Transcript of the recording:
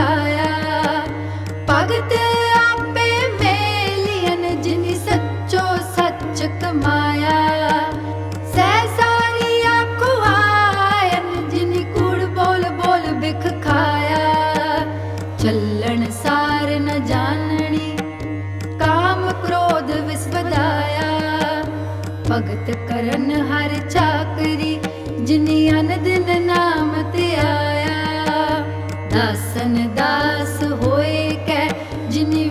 ਦਾ ਭਗਤ ਆਪੇ ਮੇਲੀਅਨ, ਜਿਨੀ ਸੱਚੋ ਸੱਚ ਕਮਾਇਆ। ਸਹਿ ਸਾਰੀਆ ਖੁਆਇਨ ਜਿਨੀ ਕੂੜ ਬੋਲ ਬੋਲ ਬਿਖ ਖਾਇਆ। ਚੱਲਣ ਸਾਰ ਨ ਜਾਣਣੀ ਕਾਮ ਕ੍ਰੋਧ ਵਿਸਵਦਾਇਆ ਭਗਤ ਕਰਨ ਹਰ ਚਾਕਰੀ, ਜਿਨੀ ਅਨ ਦਿਨ ਨਾਮ ਤੇ ਆਇਆ। ਦਾਸਨ ਦਾਸ ਹੋਏ ਕੈ ਜਿਨ